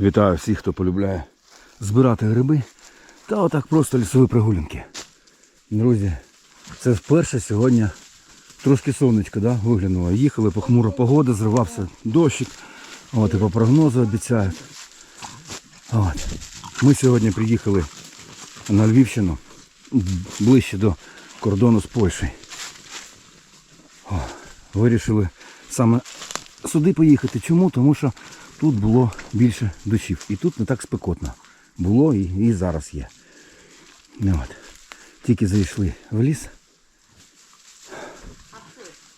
Вітаю всіх, хто полюбляє збирати гриби та отак просто лісові прогулянки. Друзі, це вперше сьогодні трошки сонечко да, виглянуло. Їхали, похмура погода, зривався дощик. От, і по прогнозу обіцяють. От. Ми сьогодні приїхали на Львівщину ближче до кордону з Польщею. Вирішили саме сюди поїхати. Чому? Тому що тут було більше дощів. І тут не так спекотно. Було і, і зараз є. Ну, от. Тільки зайшли в ліс.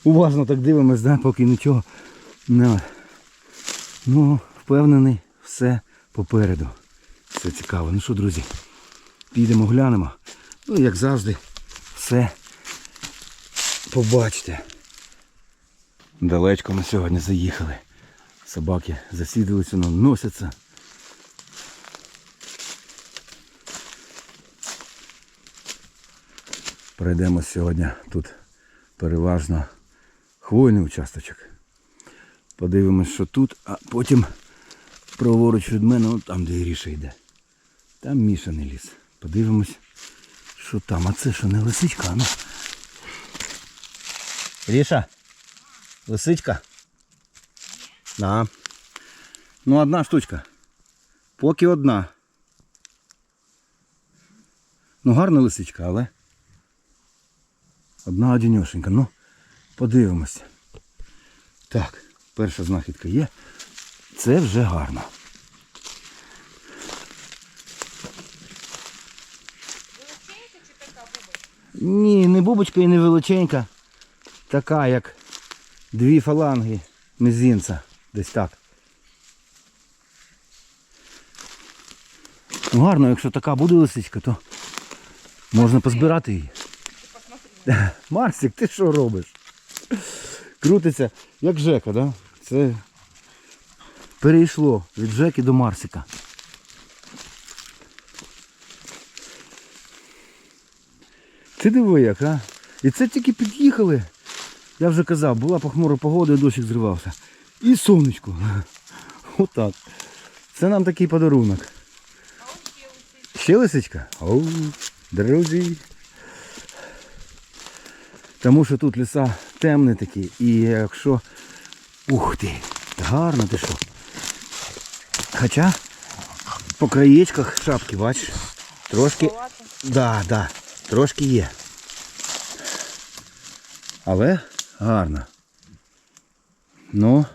Уважно так дивимось, да, поки нічого. Ну, от. ну, впевнений, все попереду. Все цікаво. Ну що, друзі, підемо глянемо. Ну, як завжди, все побачите. Далечко ми сьогодні заїхали. Собаки засідалися, ну, носяться. Пройдемо сьогодні тут переважно хвойний участочок. Подивимось, що тут, а потім праворуч від мене, ну, там де Іріша йде. Там мішаний ліс. Подивимось, що там. А це що, не лисичка, а ну. Ріша, лисичка? Да. Ну, одна штучка. Поки одна. Ну, гарна лисичка, але. Одна одіньошенька. Ну, подивимось. Так, перша знахідка є. Це вже гарно. Величенька чи така бубочка? Ні, не бубочка і не величенька. Така, як дві фаланги мізинця. Десь так. Ну, гарно, якщо така буде лисичка, то можна позбирати її. Марсик, ти що робиш? Крутиться, як Жека, да? Це перейшло від Жеки до Марсика. Ти диви як, а? І це тільки під'їхали. Я вже казав, була похмура погода і дощик зривався. І сонечко. Отак. Це нам такий подарунок. Ще лисичка? Оу, друзі. Тому що тут ліса темні такі. І якщо... Ух ти! Гарно ти що. Хоча по краєчках шапки, бачиш, трошки. Да, да, трошки є. Але гарно. Ну.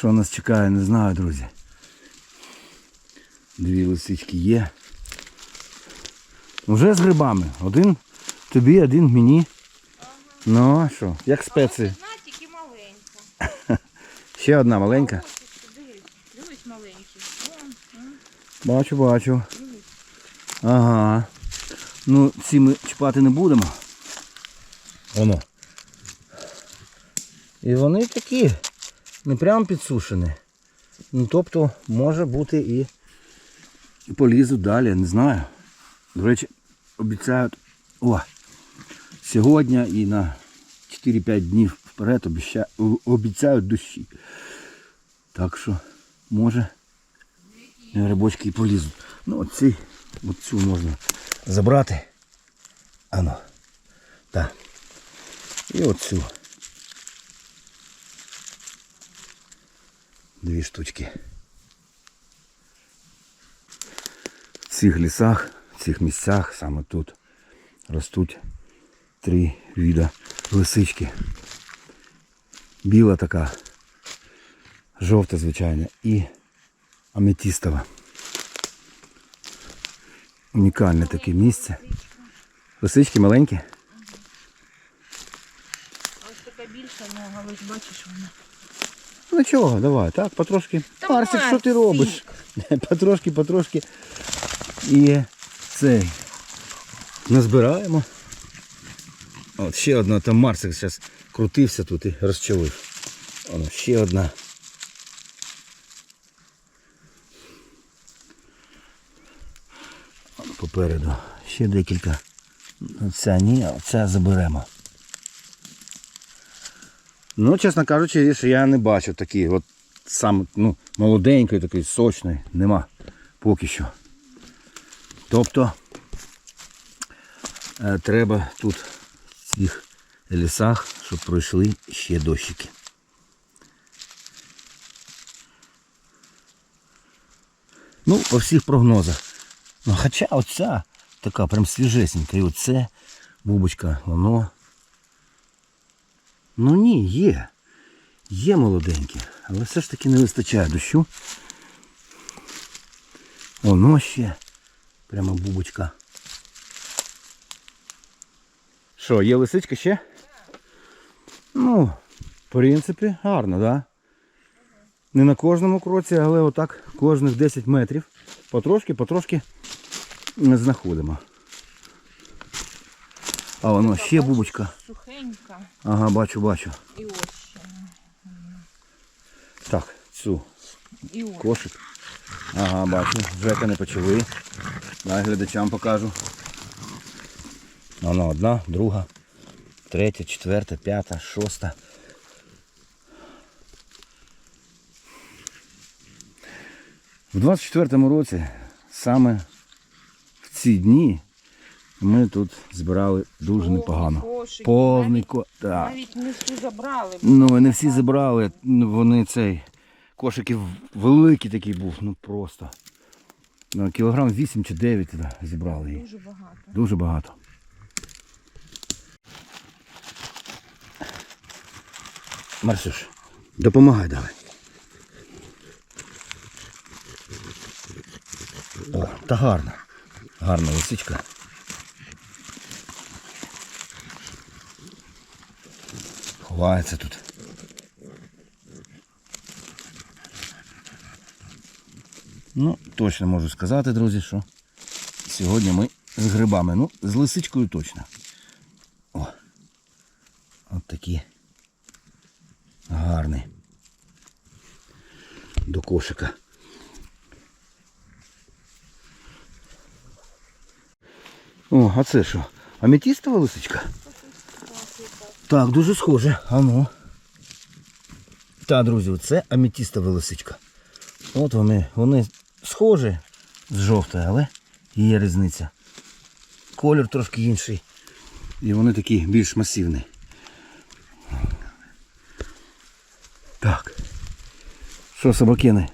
Що нас чекає, не знаю, друзі. Дві лисички є. Вже з грибами. Один тобі, один мені. Ну, а що, як спеції. Одна тільки маленька. Ще одна маленька. Дивись, маленький. Бачу, бачу. Ага. Ну, ці ми чіпати не будемо. Воно. І вони такі, не прямо підсушені. Ну, тобто, може бути і, полізуть далі, не знаю. До речі, обіцяють о, сьогодні і на 4-5 днів вперед обіцяють дощі. Так що, може, грибочки і полізуть. Ну, оці, оцю можна забрати. Ано. Так. І оцю. Дві штучки. В цих лісах, в цих місцях, саме тут, ростуть три вида лисички. Біла така, жовта, звичайно, і аметістова. Унікальне таке місце. Лисички маленькі. Ось така більша нога, ось бачиш вона. Ну чого, давай, так, потрошки. Та Марсик, що ти робиш? Потрошки, потрошки. І цей. Назбираємо. От ще одна, там Марсик зараз крутився тут і розчавив. Воно, ще одна. Попереду. Ще декілька. Оця ні, а оця заберемо. Ну, чесно кажучи, Ріша, я не бачу такі от сам, ну, молоденької, такої сочної, нема поки що. Тобто е, треба тут в цих лісах, щоб пройшли ще дощики. Ну, по всіх прогнозах. Ну, хоча оця така прям свіжесенька. І оце бубочка, воно. Ну ні, є. Є молоденькі, але все ж таки не вистачає дощу. Воно ще. Прямо бубочка. Що, є лисичка ще? Ну, в принципі, гарно, так? Да? Не на кожному кроці, але отак кожних 10 метрів. Потрошки, потрошки знаходимо. А воно ще бубочка. Сухенька. Ага, бачу, бачу. І ось ще. Так, цю І ось. кошик. Ага, бачу. Жека не почали. Дай глядачам покажу. Воно одна, друга, третя, четверта, п'ята, шоста. В 24-му році, саме в ці дні, ми тут збирали дуже непогано. Повний ко... Так. навіть не всі забрали. Ну, не всі забрали, ну, вони цей. Кошики великий такий був, ну просто. Ну, кілограм 8 чи 9 да, зібрали її. Дуже багато. Дуже багато. Марсюш, допомагай давай. О, та гарна. Гарна лисичка. Ховається тут. Ну, точно можу сказати, друзі, що сьогодні ми з грибами. Ну, з лисичкою точно. О. От такі гарні. До кошика. О, а це що? Аметістова лисичка? Так, дуже схоже. А ну. Так, друзі, це аметістова лисичка. От вони, вони схожі з жовтою, але є різниця. Колір трошки інший. І вони такі більш масивні. Так. Що, собакени?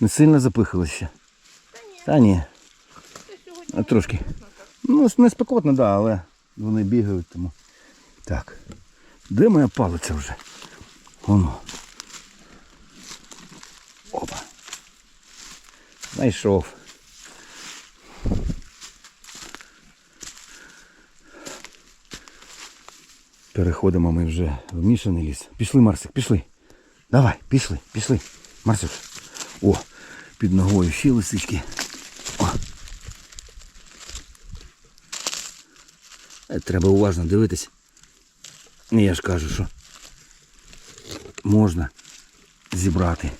Не сильно запихали ще? Та ні. А трошки. Ну, не спекотно, так, да, але вони бігають тому. Так. Де моя палиця вже? Воно. Опа. Знайшов. Переходимо ми вже в мішаний ліс. Пішли, Марсик, пішли. Давай, пішли, пішли. Марсюш. О, під ногою ще лисички. О. Е, Треба уважно дивитись. Ну, Я ж кажу, що можна зібрати.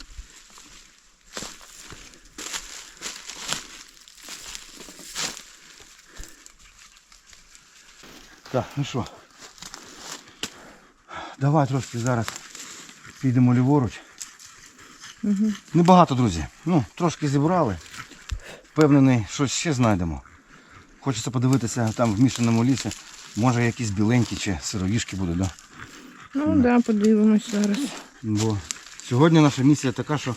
Так, ну що. Давай трошки зараз підемо ліворуч. Угу. Небагато, друзі. Ну, трошки зібрали. Впевнений, що ще знайдемо. Хочеться подивитися там в мішаному лісі. Може якісь біленькі чи сировішки будуть, да? Ну так, да, подивимось зараз. Бо сьогодні наша місія така, що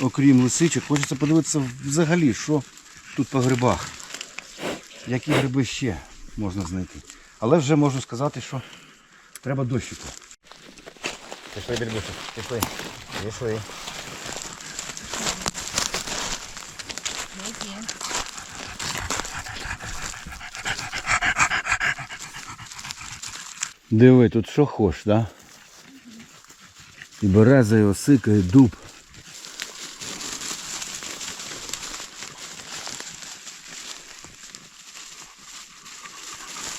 окрім лисичок, хочеться подивитися взагалі, що тут по грибах. Які гриби ще можна знайти. Але вже можу сказати, що треба дощику. Пішли, більбуси, пішли. Пішли. Ось є. Диви, тут що хоч, да? І береза, і осика, і дуб.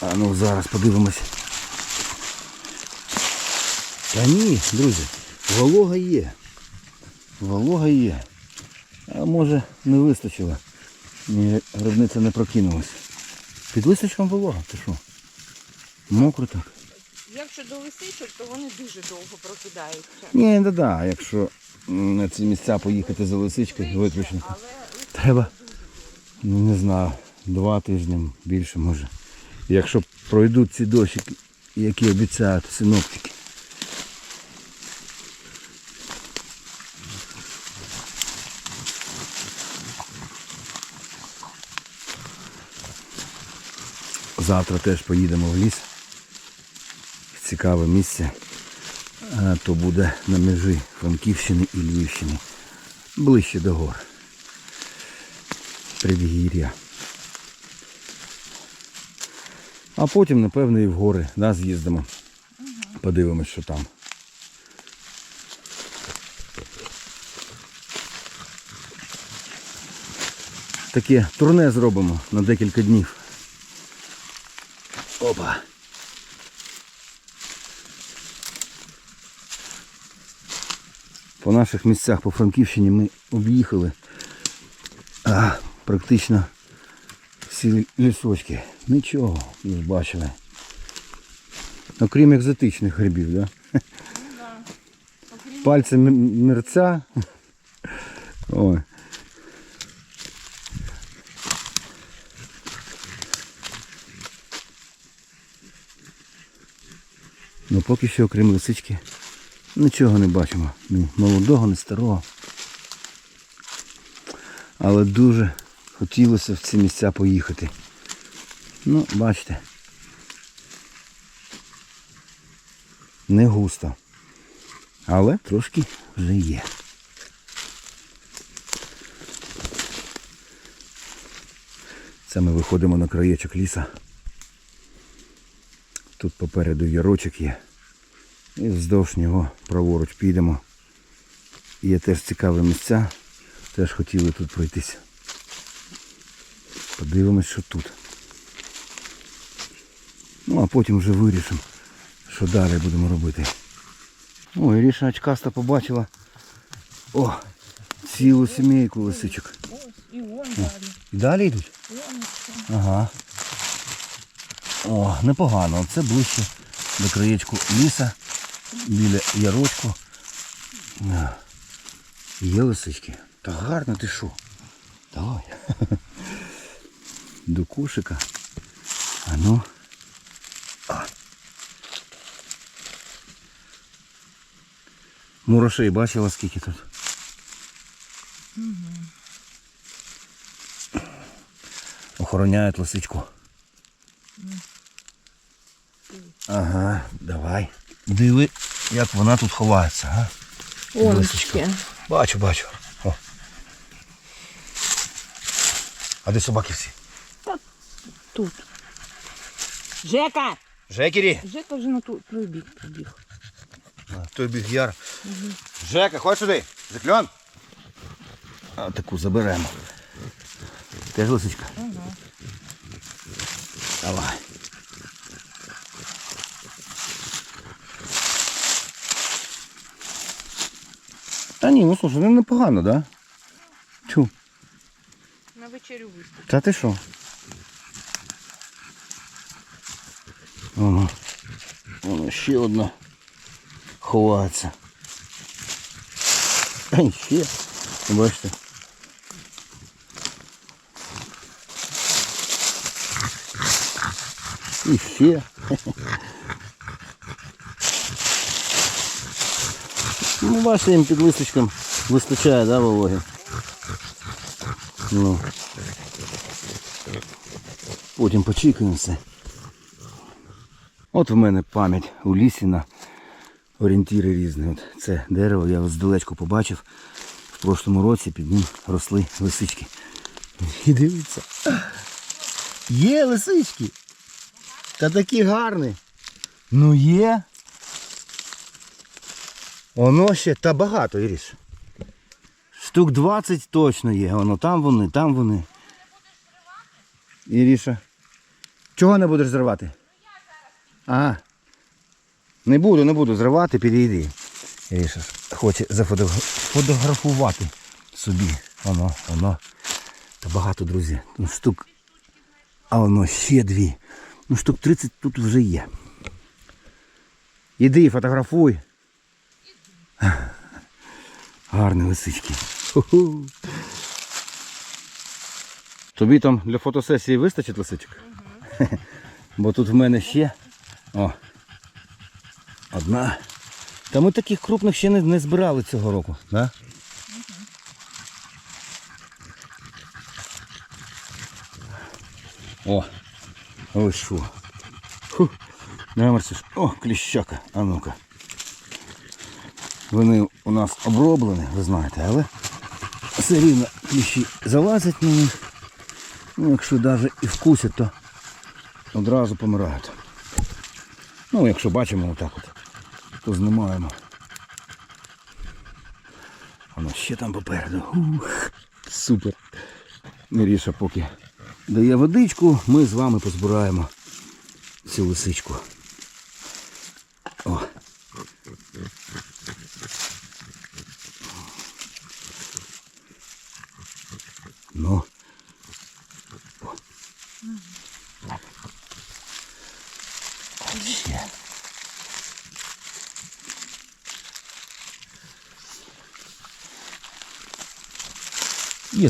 А ну зараз подивимось. Та ні, друзі, волога є. Волога є. А може не вистачило. Ні, грибниця не прокинулась. Під листочком волога, ти що? Мокро так. Якщо до лисичок, то вони дуже довго прокидаються. Ні, да, да, якщо на ці місця поїхати за лисичкою виключно. Треба, ну не знаю, два тижні більше може. Якщо пройдуть ці дощики, які обіцяють синоптики. Завтра теж поїдемо в ліс. Цікаве місце. То буде на межі Франківщини і Львівщини. Ближче до гор. Предгір'я. А потім, напевно, і в гори да, з'їздимо. Подивимось, що там. Таке турне зробимо на декілька днів. Опа. По наших місцях по Франківщині ми об'їхали а, практично всі лісочки. Нічого не бачили. Окрім екзотичних грибів, да? Пальці мерця. Ой. Ну поки що, окрім лисички, нічого не бачимо. Ні молодого, ні старого. Але дуже хотілося в ці місця поїхати. Ну, бачите. Не густо. Але трошки вже є. Це ми виходимо на краєчок ліса. Тут попереду ярочок є. І вздовж нього праворуч підемо. Є теж цікаві місця. Теж хотіли тут пройтися. Подивимось, що тут. Ну а потім вже вирішимо, що далі будемо робити. О, Іріша очкаста побачила. О, цілу сімейку лисичок. І далі. Йдуть? Ага. О, непогано. Це ближче до краєчку ліса, біля ярочку. Є лисички. Та гарно ти що? Давай. До кошика. А ну. А. Мурошей бачила скільки тут? Охороняють лисичку. Ага, давай. Диви, як вона тут ховається, а? Лисичка. Бачу, бачу. О. А де собаки всі? Тут. Жека! Жекері. Жека вже на ту- той бік побіг. Той біг яр. Жека, ходь сюди. Закльон. А таку заберемо. Теж лисичка? Давай. Та ні, ну слушай, ну непогано, да? Чу. На вечерю виступ. Та ти що? Воно. Воно ще одна ховається. Та ще. Бачите. І ще. Ну, бачите, їм під листочком вистачає, да, вологи? Ну. Потім почекаємо все. От в мене пам'ять у лісі на орієнтіри різні. От це дерево я здалечку побачив. В прошлому році під ним росли лисички. І дивіться. Є лисички. Та такі гарні. Ну є. Воно ще та багато, Іріш. Штук 20 точно є. Воно там вони, там вони. Іріша. Чого не будеш зривати? А. Не буду, не буду зривати, підійди. Іріша хоче зафотографувати собі. Воно, воно. Та багато, друзі. Ну, штук. А воно ще дві. Ну, штук 30 тут вже є. Іди, фотографуй. Гарні лисички. Тобі там для фотосесії вистачить лисичок? Бо тут в мене ще. О. Одна. Та ми таких крупних ще не, не збирали цього року, да? О, ось що. О, кліщака. А ну-ка. Вони у нас оброблені, ви знаєте, але все рівно кліщі залазять на них. Ну, якщо навіть і вкусять, то одразу помирають. Ну, якщо бачимо отак от, то знімаємо. Воно ще там попереду. Ух, супер. Міріша поки дає водичку, ми з вами позбираємо цю лисичку.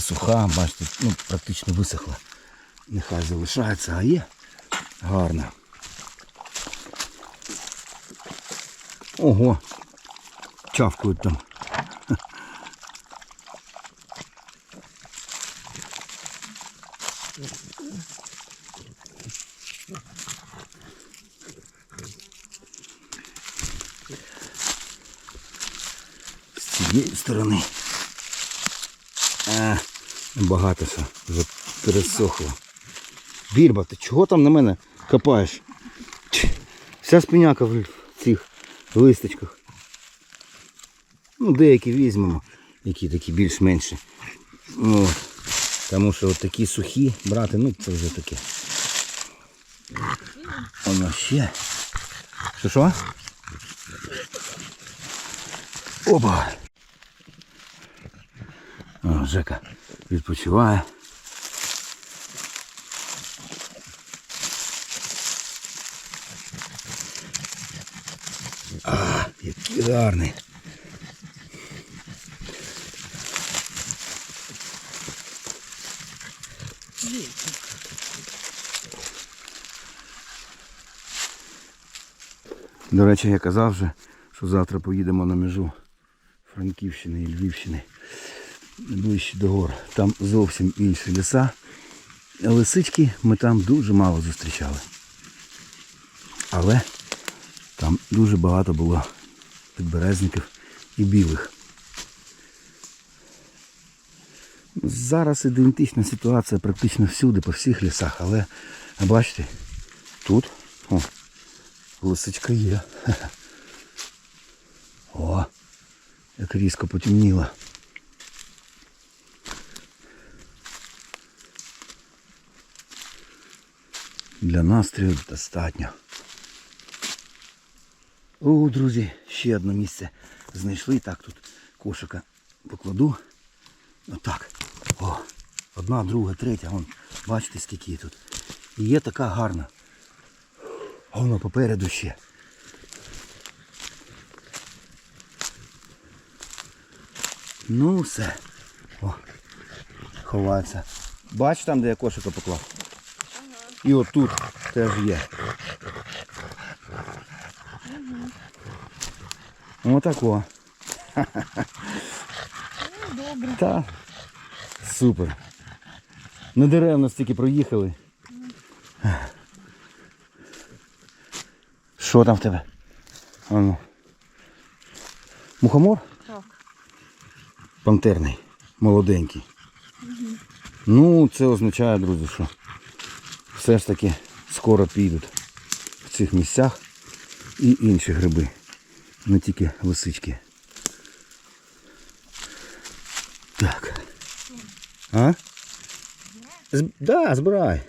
Суха, бачите, ну, практично висохла. Нехай залишається, а є гарна. Ого, чавкають там. З цієї сторони. Багато що вже пересохло. Бірба, ти чого там на мене копаєш? Вся спиняка в цих листочках. Ну, деякі візьмемо, які такі більш-менші. Ну, тому що от такі сухі брати, ну це вже таке. Воно ще. Що що? Опа! О, Жека відпочиває. А, який гарний. До речі, я казав вже, що завтра поїдемо на межу Франківщини і Львівщини ближче до гор. Там зовсім інші ліса. Лисички ми там дуже мало зустрічали. Але там дуже багато було підберезників і білих. Зараз ідентична ситуація практично всюди, по всіх лісах, але бачите, тут о, лисичка є. О, як різко потемніло. Для настрою достатньо. О, друзі, ще одне місце знайшли. Так, тут кошика покладу. Отак. О, одна, друга, третя. Вон, бачите, скільки тут. І є така гарна. Воно попереду ще. Ну все. О, ховається. Бач там, де я кошика поклав. І отут теж є. Отако. Добре. Та. Супер. Не деревно стільки проїхали. Що там в тебе? А ну. Мухомор? Так. Пантерний. Молоденький. Ну, це означає, друзі, що все ж таки скоро підуть в цих місцях і інші гриби. Не тільки лисички. Так. А? З... Да, збирай.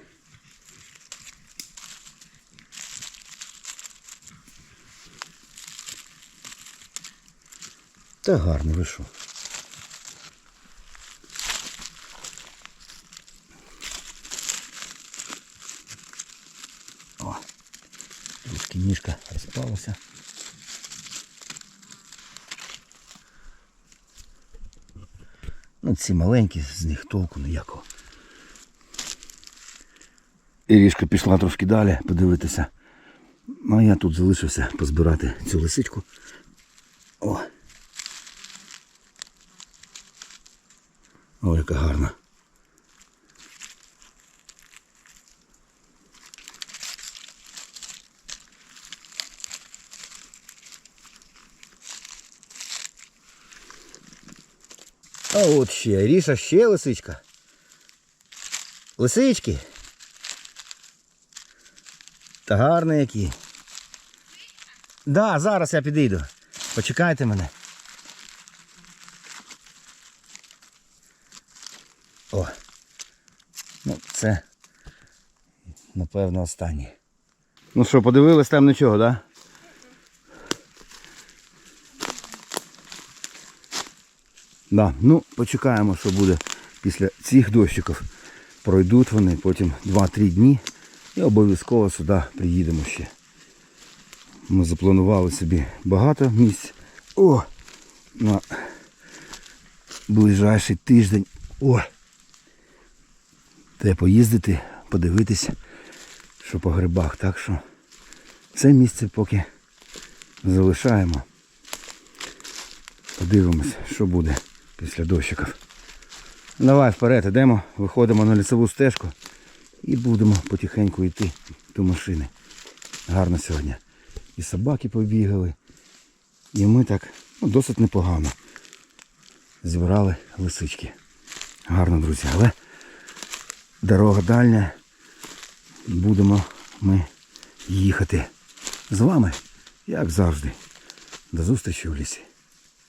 Та гарно вийшов. О, трішки ніжка. Ну, ці маленькі, з них толку ніякого. Ірішка пішла трошки далі подивитися. Ну, а я тут залишився позбирати цю лисичку. О. О, яка гарна. А от ще, Ріша, ще лисичка. Лисички. Та гарні які. Да, зараз я підійду. Почекайте мене. О. Ну, це напевно останнє. Ну що, подивились там нічого, так? Да? Да, ну почекаємо, що буде після цих дощиків. Пройдуть вони потім 2-3 дні і обов'язково сюди приїдемо ще. Ми запланували собі багато місць. О! На ближайший тиждень. О! Треба поїздити, подивитися, що по грибах. Так що це місце поки залишаємо. Подивимось, що буде після дощиків. Давай вперед, йдемо, виходимо на лісову стежку і будемо потихеньку йти до машини. Гарно сьогодні. І собаки побігали. І ми так ну, досить непогано зібрали лисички. Гарно, друзі, але дорога дальня. Будемо ми їхати з вами, як завжди. До зустрічі в лісі.